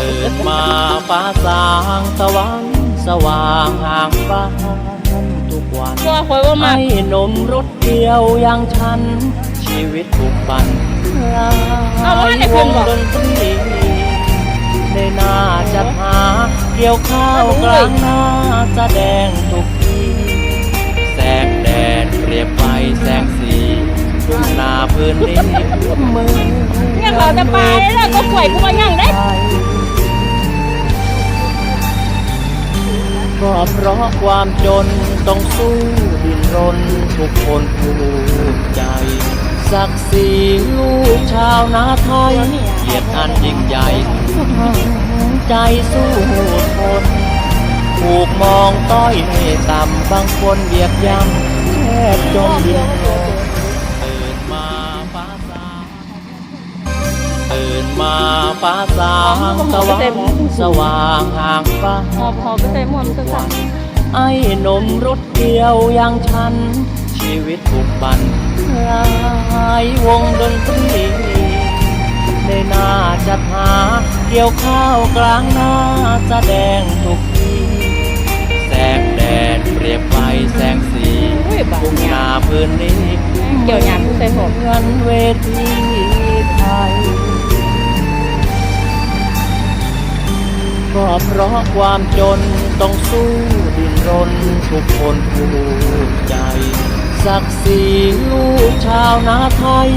ตื่นมาฟ้าสางตะวันสว่างห่างบ้านทุกวันก็คอยว่ามาให้นมรถเดียวอย่างฉัน ชีวิตถูกบันลายวงดนตรีในหน้าจัดหาเกี่ยวข้าวกลางหน้าแสดงทุกทีแสงแดดเปรียบไปแสงสีทุ่งนาพื้นนี้มือเนี่ยเขาจะไปแล้วก็ป่วยกูมายังได้ เพราะความจนต้องสู้ดิ้นรนทุกคนภูมิใจ ศักดิ์ศรีลูกชาวนาไทยเกียรติอันยิ่งใหญ่ ใจสู้ทนถูกมองต้อยให้ต่ำบางคนเหยียบย่ำแทบจนดิน ฟ้าสางตะวันสว่างห่างฟ้าหอบหอบไปใส่หมวกสักสักไอ้หนมรถเดียวอย่างฉัน ชีวิตถูกบันลายวงดนตรีในหน้าจัดหาเกี่ยวข้าวกลางหน้าแสดงทุกทีแสงแดดเปรียบไปแสงสีอุ้ยบ้าทุ่งเนี่ยนาพื้นนี้เกี่ยวหยามใส่ผมเงินเวทีไท เพราะความจนต้องสู้ดิ้นรนทุกคนภูมิใจศักดิ์ศรีลูกชาวนาไทย